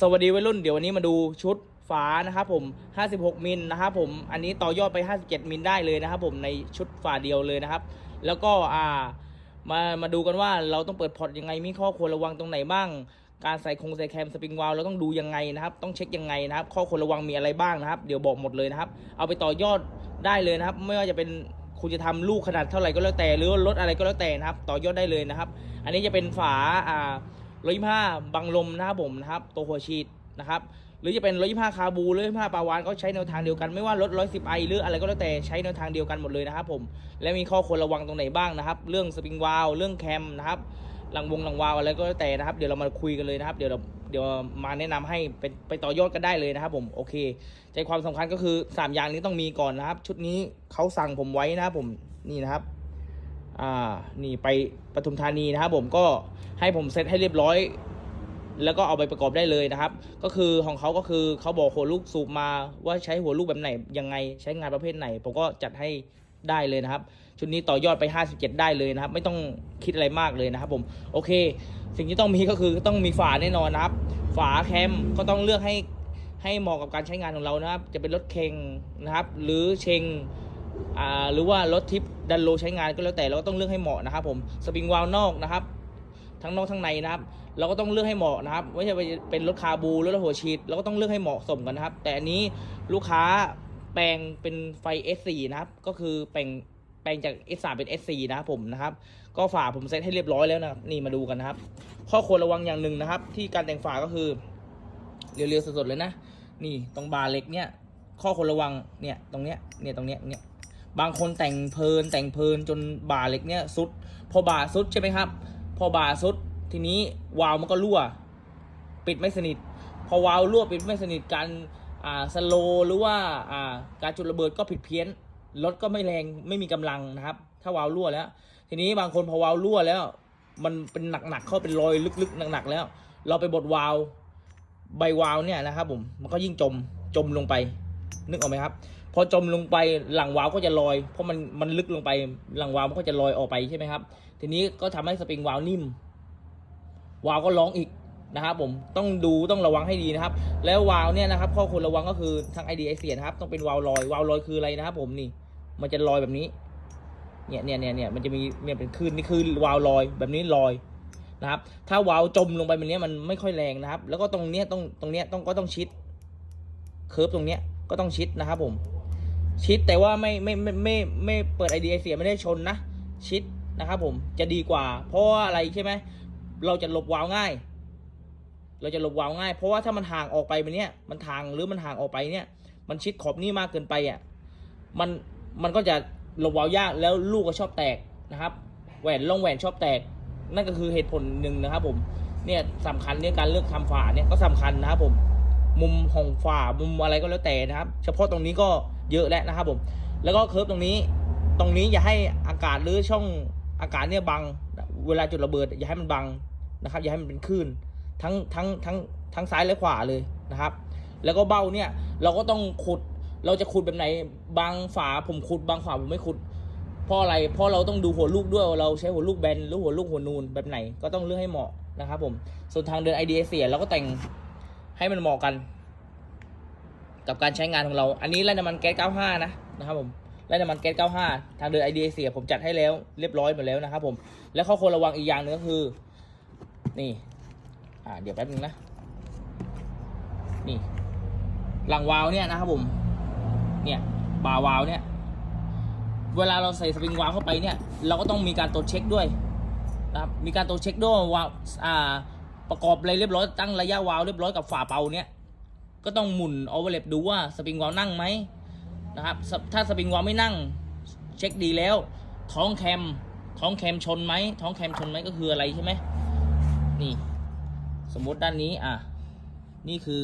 สวัสดีวัยรุ่นเดี๋ยววันนี้มาดูชุดฝานะครับผม 56 มิลนะครับผมอันนี้ต่อยอดไป 57 มิลได้เลยนะครับผมในชุดฝาเดียวเลยนะครับ แล้วก็อ่ามามาดูกันว่าเราต้องเปิดพอร์ตยังไงมีข้อควรระวังตรงไหนบ้าง การใส่คงใส่แคมสปริงวาลเราต้องดูยังไงนะครับ ต้องเช็คยังไงนะครับ ข้อควรระวังมีอะไรบ้างนะครับ เดี๋ยวบอกหมดเลยนะครับ เอาไปต่อยอดได้เลยนะครับ ไม่ว่าจะเป็นคุณจะทำลูกขนาดเท่าไหร่ก็แล้วแต่ หรือว่ารถอะไรก็แล้วแต่นะครับ ต่อยอดได้เลยนะครับ อันนี้จะเป็นฝาอ่า ร้อยห้าบังลมนะครับผมนะครับตัวหัวฉีดนะครับหรือจะเป็นร้อยห้าคาบูรือยห้าปาวานก็ใช้แนวทางเดียวกันไม่ว่ารถร้อยสิบไอหรืออะไรก็แล้วแต่ใช้แนวทางเดียวกันหมดเลยนะครับผมและมีข้อควรระวังตรงไหนบ้างนะครับ เรื่องสปริงวาลเรื่องแคมนะครับหลังวงหลังวาลอะไรก็แล้วแต่นะครับ เดี๋ยวเรามาคุยกันเลยนะครับ เดี๋ยวเราเดี๋ยวมาแนะนำให้ไปไปต่อยอดกันได้เลยนะครับ ผมโอเค ใจความสำคัญก็คือสามอย่างนี้ต้องมีก่อนนะครับ ชุดนี้เขาสั่งผมไว้นะครับผมนี่นะครับ อ่านี่ไปปทุมธานีนะครับผมก็ให้ผมเซตให้เรียบร้อย แล้วก็เอาไปประกอบได้เลยนะครับ ก็คือของเขาก็คือเขาบอกหัวลูกสูบมาว่าใช้หัวลูกแบบไหนยังไงใช้งานประเภทไหน ผมก็จัดให้ได้เลยนะครับ ชุดนี้ต่อยอดไป 57 ได้เลยนะครับ ไม่ต้องคิดอะไรมากเลยนะครับผมโอเค สิ่งที่ต้องมีก็คือต้องมีฝาแน่นอนนะครับ ฝาแคมก็ต้องเลือกให้ให้เหมาะกับการใช้งานของเรานะครับ จะเป็นรถเค็งนะครับ หรือเชง หรือว่ารถทิปดันโลใช้งานก็แล้วแต่เราก็ต้องเลือกให้เหมาะนะครับผมสปริงวาลนอกนะครับทั้งนอกทั้งในนะครับเราก็ต้องเลือกให้เหมาะนะครับไม่ใช่เป็นรถคาบูหรือรถหัวฉีดเราก็ต้องเลือกให้เหมาะสมกันนะครับ แต่อันนี้ลูกค้าแปลงเป็นไฟ S4 นะครับ ก็คือแปลงแปลงจาก S3 เป็น S4 นะครับผมนะครับ ก็ฝาผมเซตให้เรียบร้อยแล้วนะนี่มาดูกันนะครับ ข้อควรระวังอย่างหนึ่งนะครับ ที่การแต่งฝาก็คือเรียวๆสดๆเลยนะ นี่ตรงบาร์เล็กเนี่ย ข้อควรระวังเนี่ยตรงเนี้ยเนี่ยตรงเนี้ยเนี่ย บางคนแต่งเพลินแต่งเพลินจนบ่าเหล็กเนี่ยสุด พอบ่าสุดใช่ไหมครับ พอบ่าสุดทีนี้วาล์วมันก็รั่ว ปิดไม่สนิท พอวาล์วรั่วปิดไม่สนิทการอ่าสโลหรือว่าอ่าการจุดระเบิดก็ผิดเพี้ยนรถก็ไม่แรงไม่มีกำลังนะครับ ถ้าวาล์วรั่วแล้ว ทีนี้บางคนพอวาล์วรั่วแล้ว มันเป็นหนักๆเข้าเป็นรอยลึกๆหนักๆแล้ว เราไปบดวาล์วใบวาล์วเนี่ยนะครับผมมันก็ยิ่งจมจมลงไปนึกออกไหมครับ พอจมลงไปหลังวาล์วก็จะลอย เพราะมันมันลึกลงไปหลังวาล์วมันก็จะลอยออกไปใช่ไหมครับ ทีนี้ก็ทำให้สปริงวาล์วนิ่ม วาล์วก็ร้องอีกนะครับ ผมต้องดูต้องระวังให้ดีนะครับ แล้ววาล์วเนี่ยนะครับ ข้อควรระวังก็คือทางไอเดียไอเสียนะครับ ต้องเป็นวาล์วลอยวาล์วลอยคืออะไรนะครับ ผมนี่ มันจะลอยแบบนี้ เนี่ยเนี่ยเนี่ยเนี่ยมันจะมีเนี่ยเป็นคลื่นนี่คือวาล์วลอยแบบนี้ลอยนะครับ ถ้าวาล์วจมลงไปแบบนี้มันไม่ค่อยแรงนะครับ แล้วก็ตรงเนี้ยต้องตรงเนี้ยต้องก็ต้องชิดเคิร์ฟตรงเนี้ยก็ต้องชิดนะครับผม ชิดแต่ว่าไม่ไม่ไม่ไม่ไม่เปิดไอเดียเสียไม่ได้ชนนะ ชิดนะครับผมจะดีกว่า เพราะว่าอะไรใช่ไหมเราจะหลบวาวง่าย เราจะหลบวาวง่าย เพราะว่าถ้ามันห่างออกไปแบบเนี้ยมันทางหรือมันห่างออกไปเนี่ย มันชิดขอบนี่มากเกินไปอะมันมันก็จะหลบวาวยากแล้วลูกก็ชอบแตกนะครับแหวนล่องแหวนชอบแตก นั่นก็คือเหตุผลหนึ่งนะครับ ผมเนี่ยสำคัญเนี่ยการเลือกทำฝาเนี่ยก็สำคัญนะครับผม มุมของฝามุมอะไรก็แล้วแต่นะครับ เฉพาะตรงนี้ก็ เยอะแล้วนะครับผม แล้วก็เคิร์ฟตรงนี้ ตรงนี้อย่าให้อากาศหรือช่องอากาศเนี่ยบัง เวลาจุดระเบิด อย่าให้มันบังนะครับ อย่าให้มันเป็นคลื่นทั้งทั้งทั้งทั้งซ้ายและขวาเลยนะครับ แล้วก็เบ้าเนี่ยเราก็ต้องขุด เราจะขุดแบบไหน บางฝาผมขุด บางฝาผมไม่ขุดเพราะอะไร เพราะเราต้องดูหัวลูกด้วย เราใช้หัวลูกแบนหรือหัวลูกหัวนูนแบบไหนก็ต้องเลือกให้เหมาะนะครับผม ส่วนทางเดินไอเดียเสียเราก็แต่งให้มันเหมาะกัน กับการใช้งานของเรา อันนี้ไล่น้ำมันแก๊ส 95 นะนะครับผมไล่น้ำมันแก๊ส 95 ทางเดินไอเดียเสียผมจัดให้แล้วเรียบร้อยหมดแล้วนะครับผมแล้วข้อควรระวังอีกอย่างหนึงก็คือ นี่ อ่าเดี๋ยวแป๊บนึงนะ นี่ หลังวาล์วเนี่ยนะครับผม เนี่ยบาวาล์วเนี่ย เวลาเราใส่สปริงวาล์วเข้าไปเนี่ย เราก็ต้องมีการตรวจเช็คด้วยนะครับมีการตรวจเช็คด้วยว่าอ่าประกอบอะไรเรียบร้อยตั้งระยะวาล์วเรียบร้อยกับฝาเป่าเนี่ย ก็ต้องหมุนโอเวอร์เลปดูว่าสปริงวาลนั่งไหมนะครับ ถ้าสปริงวาลไม่นั่ง เช็คดีแล้ว ท้องแคม ท้องแคมชนไหม ท้องแคมชนไหมก็คืออะไรใช่ไหม นี่ สมมติด้านนี้อะ นี่คือ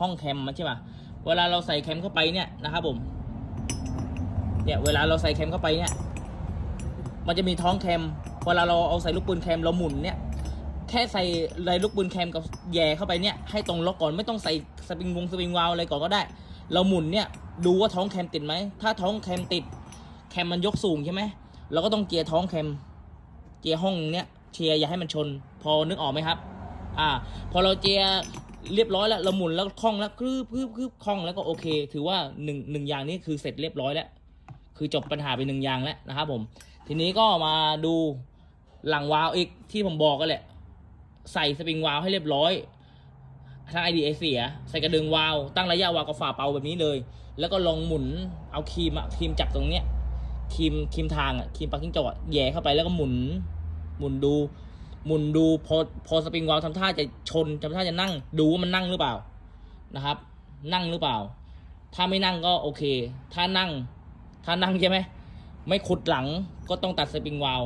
ห้องแคมมันใช่ป่ะเวลาเราใส่แคมเข้าไปเนี่ยนะครับผม เนี่ยเวลาเราใส่แคมเข้าไปเนี่ย มันจะมีท้องแคม เวลาเราเอาใส่ลูกปืนแคมเราหมุนเนี่ย ค่ใส่ไรลูกปืนแคมกับแย่เข้าไปเนี่ยให้ตรงล็อกก่อนไม่ต้องใส่สปริงวงสปริงวาลอะไรก่อนก็ได้ เราหมุนเนี่ยดูว่าท้องแคมติดไหมถ้าท้องแคมติดแคมมันยกสูงใช่ไหมเราก็ต้องเจียร์ท้องแคมเจียร์ห้องเนี่ยเชียร์อย่าให้มันชน พอนึกออกไหมครับ อ่า พอเราเจียเรียบร้อยแล้วเราหมุนแล้วคล่องแล้วคืบคืบคืบคล่องแล้วก็โอเค ถือว่าหนึ่งหนึ่งอย่างนี้คือเสร็จเรียบร้อยแล้ว คือจบปัญหาไปหนึ่งอย่างแล้วนะครับผม ทีนี้ก็มาดูหลังวาล์วอีกที่ผมบอกกันแหละ ใส่สปริงวาล์วให้เรียบร้อยทั้งไอเดียเสีย ใส่กระดึงวาล์วตั้งระยะวาล์วกับฝาเป่าแบบนี้เลย แล้วก็ลองหมุนเอาครีมอะครีมจับตรงเนี้ยครีมครีมทางอะครีมปักกิ้งจอกอะแย่เข้าไปแล้วก็หมุน หมุนดู หมุนดูพอพอสปริงวาล์วทำท่าจะชนทำท่าจะนั่ง ดูว่ามันนั่งหรือเปล่านะครับ นั่งหรือเปล่า ถ้าไม่นั่งก็โอเค ถ้านั่ง ถ้านั่งใช่ไหมไม่ขุดหลังก็ต้องตัดสปริงวาล์ว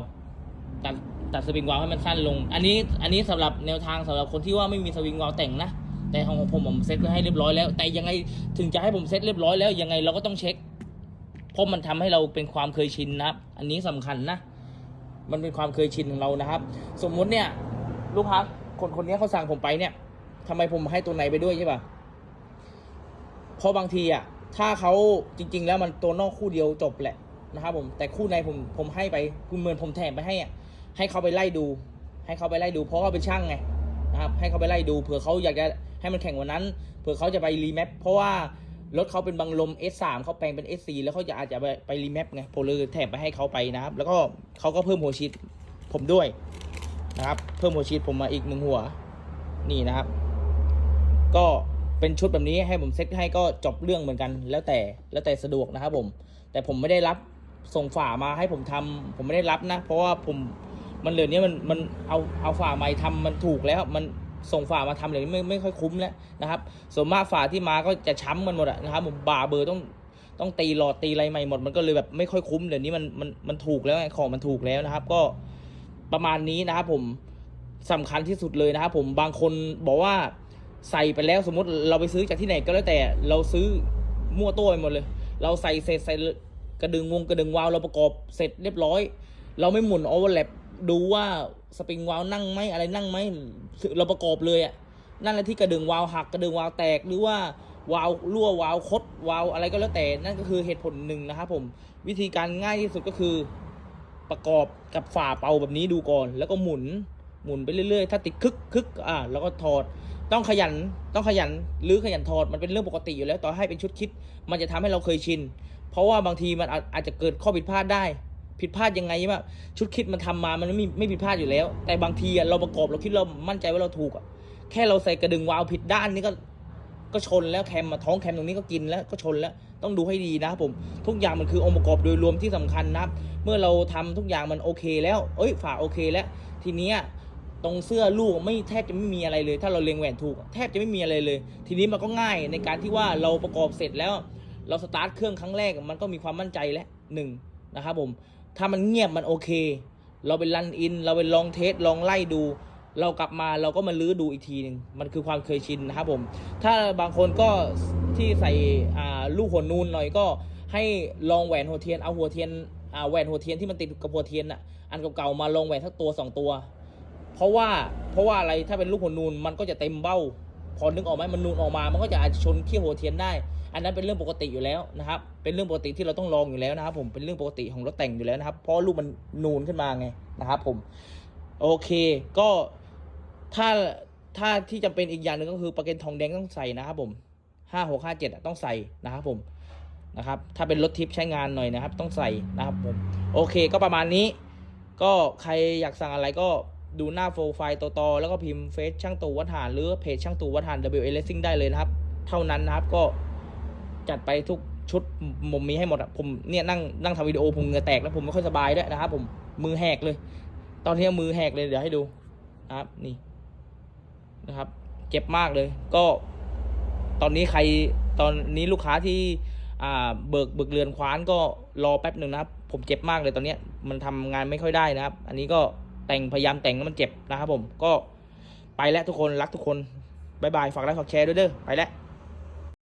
ตัด ตัดสปริงวาล์วให้มันสั้นลง อันนี้อันนี้สำหรับแนวทางสำหรับคนที่ว่าไม่มีสปริงวาล์วแต่งนะ แต่ของผมผมเซ็ตไว้ให้เรียบร้อยแล้ว แต่ยังไงถึงจะให้ผมเซ็ตเรียบร้อยแล้วยังไงเราก็ต้องเช็ค เพราะมันทำให้เราเป็นความเคยชินนะครับ อันนี้สำคัญนะ มันเป็นความเคยชินของเรานะครับ สมมุติเนี่ย ลูกค้าคนคนนี้เขาสั่งผมไปเนี่ยทำไมผมให้ตัวไหนไปด้วยใช่ปะเพราะบางทีอะถ้าเขาจริง ๆ แล้วมันตัวนอกคู่เดียวจบแหละนะครับผมแต่คู่ในผมผมให้ไปคุณเหมือนผมแถมไปให้อะ ให้เขาไปไล่ดู ให้เขาไปไล่ดู เพราะเขาเป็นช่างไงนะครับ ให้เขาไปไล่ดูเผื่อเขาอยากจะให้มันแข่งวันนั้น เผื่อเขาจะไปรีแมปเพราะว่ารถเขาเป็นบังลม S3 เขาแปลงเป็น S4 แล้วเขาจะอาจจะไปไปรีแมปไงผมเลยแถมไปให้เขาไปนะครับ แล้วก็เขาก็เพิ่มหัวชีตผมด้วยนะครับ เพิ่มหัวชีตผมมาอีกหนึ่งหัว นี่นะครับ ก็เป็นชุดแบบนี้ให้ผมเซ็ตให้ก็จบเรื่องเหมือนกัน แล้วแต่แล้วแต่สะดวกนะครับผม แต่ผมไม่ได้รับส่งฝามาให้ผมทำผมไม่ได้รับนะ เพราะว่าผม มันเหลือนี้มันมันเอาเอาฝาใหม่ทำมันถูกแล้วมันส่งฝามาทำเลยไม่ไม่ค่อยคุ้มแล้วนะครับส่วนมากฝาที่มาก็จะช้ำกันหมดอะนะครับผมบาเบอร์ต้องต้องตีหลอดตีอะไรใหม่หมดมันก็เลยแบบไม่ค่อยคุ้มเดี๋ยวนี้มันมันมันถูกแล้วของมันถูกแล้วนะครับ ก็ประมาณนี้นะครับผมสำคัญที่สุดเลยนะครับผมบางคนบอกว่าใส่ไปแล้วสมมติเราไปซื้อจากที่ไหนก็แล้วแต่เราซื้อมั่วตัวไปหมดเลย เราใส่เสร็จใส่กระดึงวงกระดึงวาวเราประกอบเสร็จเรียบร้อย เราไม่หมุนโอเวอร์แลป ดูว่าสปริงวาลนั่งไหมอะไรนั่งไหมเราประกอบเลยอะนั่นแหละที่กระดึงวาลหักกระดึงวาลแตกหรือว่าวาลรั่ววาลคดวาลอะไรก็แล้วแต่นั่นก็คือเหตุผลหนึ่งนะครับผมวิธีการง่ายที่สุดก็คือประกอบกับฝาเป่าแบบนี้ดูก่อน แล้วก็หมุนหมุนไปเรื่อยๆ ถ้าติดคึกคึกอ่าแล้วก็ถอดต้องขยันต้องขยันหรือขยันถอดมันเป็นเรื่องปกติอยู่แล้วต่อให้เป็นชุดคิด มันจะทำให้เราเคยชิน เพราะว่าบางทีมันอาอาจจะเกิดข้อผิดพลาดได้ ผิดพลาดยังไงว่าชุดคิดมันทำมามันไม่ไม่ผิดพลาดอยู่แล้ว แต่บางทีอะเราประกอบเราคิดเรามั่นใจว่าเราถูกอะแค่เราใส่กระดึงวาล์วผิดด้านนี่ก็ก็ชนแล้วแคมมาท้องแคมตรงนี้ก็กินแล้วก็ชนแล้วต้องดูให้ดีนะครับผมทุกอย่างมันคือองค์ประกอบโดยรวมที่สำคัญนะครับเมื่อเราทำทุกอย่างมันโอเคแล้วเอ้ยฝาโอเคแล้ว ทีเนี้ยตรงเสื้อลูกไม่แทบจะไม่มีอะไรเลย ถ้าเราเล็งแหวนถูก แทบจะไม่มีอะไรเลย ทีนี้มันก็ง่ายในการที่ว่าเราประกอบเสร็จแล้ว เราสตาร์ทเครื่องครั้งแรกมันก็มีความมั่นใจแล้วหนึ่งนะครับผม ถ้ามันเงียบมันโอเค เราไปรันอิน เราไปลองเทสลองไล่ดู เรากลับมาเราก็มาลื้อดูอีกทีหนึ่งมันคือความเคยชินนะครับผม ถ้าบางคนก็ที่ใส่ลูกหัวนูนหน่อยก็ให้ลองแหวนหัวเทียนเอาหัวเทียนแหวนหัวเทียนที่มันติดกับหัวเทียนอะอันเก่าๆมาลองแหวนสักตัวสองตัว เพราะว่าเพราะว่าอะไรถ้าเป็นลูกหัวนูนมันก็จะเต็มเบ้า พอนึกออกไหมมันนูนออกมา มันก็จะอาจจะชนเขี้ยวหัวเทียนได้ อันนั้นเป็นเรื่องปกติอยู่แล้วนะครับ เป็นเรื่องปกติที่เราต้องลองอยู่แล้วนะครับ ผมเป็นเรื่องปกติของรถแต่งอยู่แล้วนะครับ เพราะลูกมันนูนขึ้นมาไงนะครับผมโอเคก็ถ้าถ้าที่จำเป็นอีกอย่างหนึ่งก็คือประกันทองแดงต้องใส่นะครับผมห้าหกห้าเจ็ดต้องใส่นะครับผมนะครับถ้าเป็นรถทิปใช้งานหน่อยนะครับ ต้องใส่นะครับผมโอเคก็ประมาณนี้ ก็ใครอยากสั่งอะไรก็ดูหน้าโปรไฟล์ตัวต่อแล้วก็พิมพ์เฟซช่างตูวัฒานหรือเพจช่างตูวัฒาน W A Racing ได้เลยนะครับ เท่านั้นนะครับก็ จัดไปทุกชุดผมมีให้หมดอะผมเนี่ยนั่งนั่งทำวิดีโอผมเหงื่อแตกแล้วผมไม่ค่อยสบายด้วยนะครับผมมือแหกเลย ตอนนี้มือแหกเลยเดี๋ยวให้ดูนะครับนี่นะครับ เจ็บมากเลย ก็ ตอนนี้ใครตอนนี้ลูกค้าที่อ่าเบิกเบิกเรือนคว้านก็รอแป๊บหนึ่งนะครับ ผมเจ็บมากเลยตอนเนี้ยมันทำงานไม่ค่อยได้นะครับ อันนี้ก็แต่งพยายามแต่งแล้วมันเจ็บนะครับผมก็ไปแล้วทุกคนรักทุกคนบายบายฝากไลค์ฝากแชร์ด้วยเด้อไปแล้ว